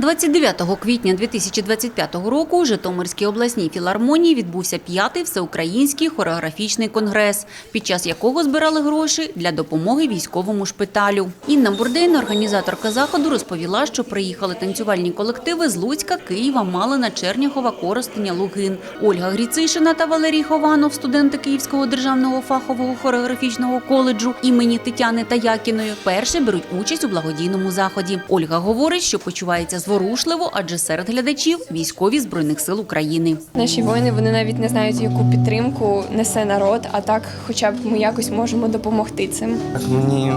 29 квітня 2025 року у Житомирській обласній філармонії відбувся п'ятий всеукраїнський хореографічний конгрес, під час якого збирали гроші для допомоги військовому шпиталю. Інна Бурдейна, організаторка заходу, розповіла, що приїхали танцювальні колективи з Луцька, Києва, Малина, Черняхова, Коростеня, Лугин. Ольга Гріцишина та Валерій Хованов, студенти Київського державного фахового хореографічного коледжу імені Тетяни Таякіної, вперше беруть участь у благодійному заході. Ольга говорить, що почувається зворушливо, адже серед глядачів військові збройних сил України. Наші воїни вони навіть не знають, яку підтримку несе народ, а так, хоча б ми якось можемо допомогти цим. Мені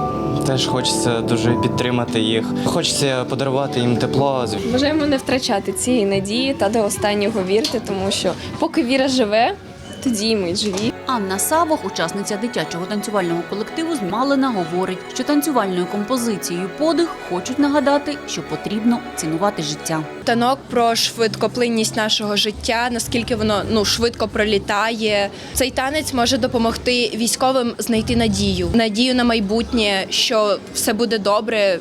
теж хочеться дуже підтримати їх. Хочеться подарувати їм тепло. Бажаємо не втрачати цієї надії та до останнього вірити, тому що поки віра живе, тоді і ми живі. Анна Савох, учасниця дитячого танцювального колективу з Малина, говорить, що танцювальною композицією подих хочуть нагадати, що потрібно цінувати життя. Танок про швидкоплинність нашого життя, наскільки воно ну швидко пролітає. Цей танець може допомогти військовим знайти надію, надію на майбутнє, що все буде добре,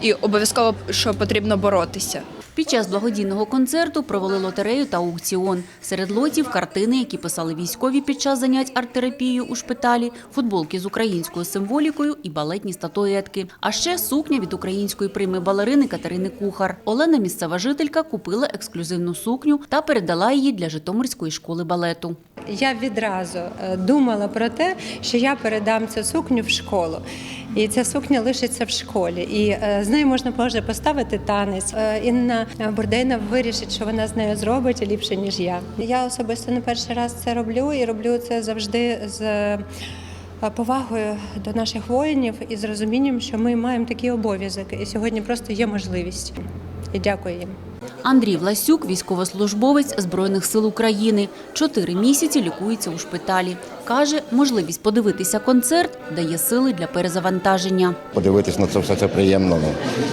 і обов'язково що потрібно боротися. Під час благодійного концерту провели лотерею та аукціон. Серед лотів картини, які писали військові під час занять арт-терапією у шпиталі, футболки з українською символікою і балетні статуетки. А ще сукня від української прийми балерини Катерини Кухар. Олена, місцева жителька, купила ексклюзивну сукню та передала її для Житомирської школи балету. Я відразу е, думала про те, що я передам цю сукню в школу. І ця сукня лишиться в школі. І е, з нею можна може поставити танець. Е, Інна Бурдейна вирішить, що вона з нею зробить ліпше, ніж я. Я особисто не перший раз це роблю і роблю це завжди з. е, Повагою до наших воїнів і з розумінням, що ми маємо такий обов'язок, і сьогодні просто є можливість. І дякую їм. Андрій Власюк, військовослужбовець Збройних сил України. Чотири місяці лікується у шпиталі. Каже, можливість подивитися концерт дає сили для перезавантаження. Подивитись на це все це приємно. Ну.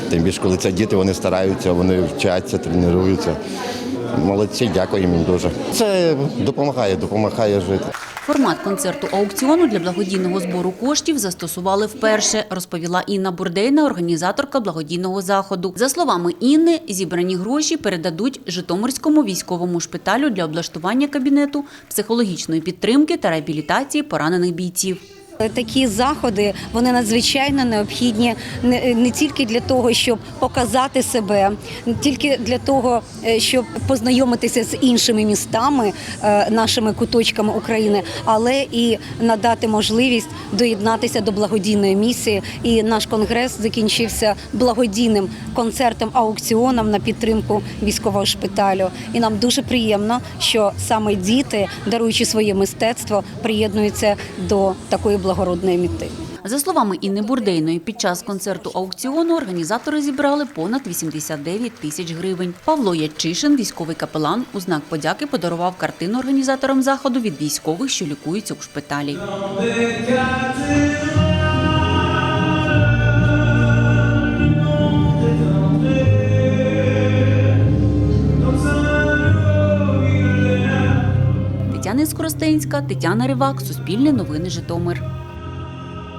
Тим більше, коли це діти, вони стараються, вони вчаться, тренуються. Молодці, дякую їм дуже. Це допомагає, допомагає жити. Формат концерту аукціону для благодійного збору коштів застосували вперше, розповіла Інна Бурдейна, організаторка благодійного заходу. За словами Інни, зібрані гроші передадуть Житомирському військовому шпиталю для облаштування кабінету психологічної підтримки та реабілітації поранених бійців. Такі заходи вони надзвичайно необхідні не, не тільки для того, щоб показати себе, не тільки для того, е, щоб познайомитися з іншими містами, е, нашими куточками України, але і надати можливість доєднатися до благодійної місії. І наш конгрес закінчився благодійним концертом аукціоном на підтримку військового шпиталю. І нам дуже приємно, що саме діти, даруючи своє мистецтво, приєднуються до такої благородної міти. За словами Інни Бурдейної, під час концерту аукціону організатори зібрали понад 89 тисяч гривень. Павло Ячишин, військовий капелан, у знак подяки подарував картину організаторам заходу від військових, що лікуються у шпиталі. Тетяна Скоростенська, Тетяна Ривак, Суспільне новини Житомир.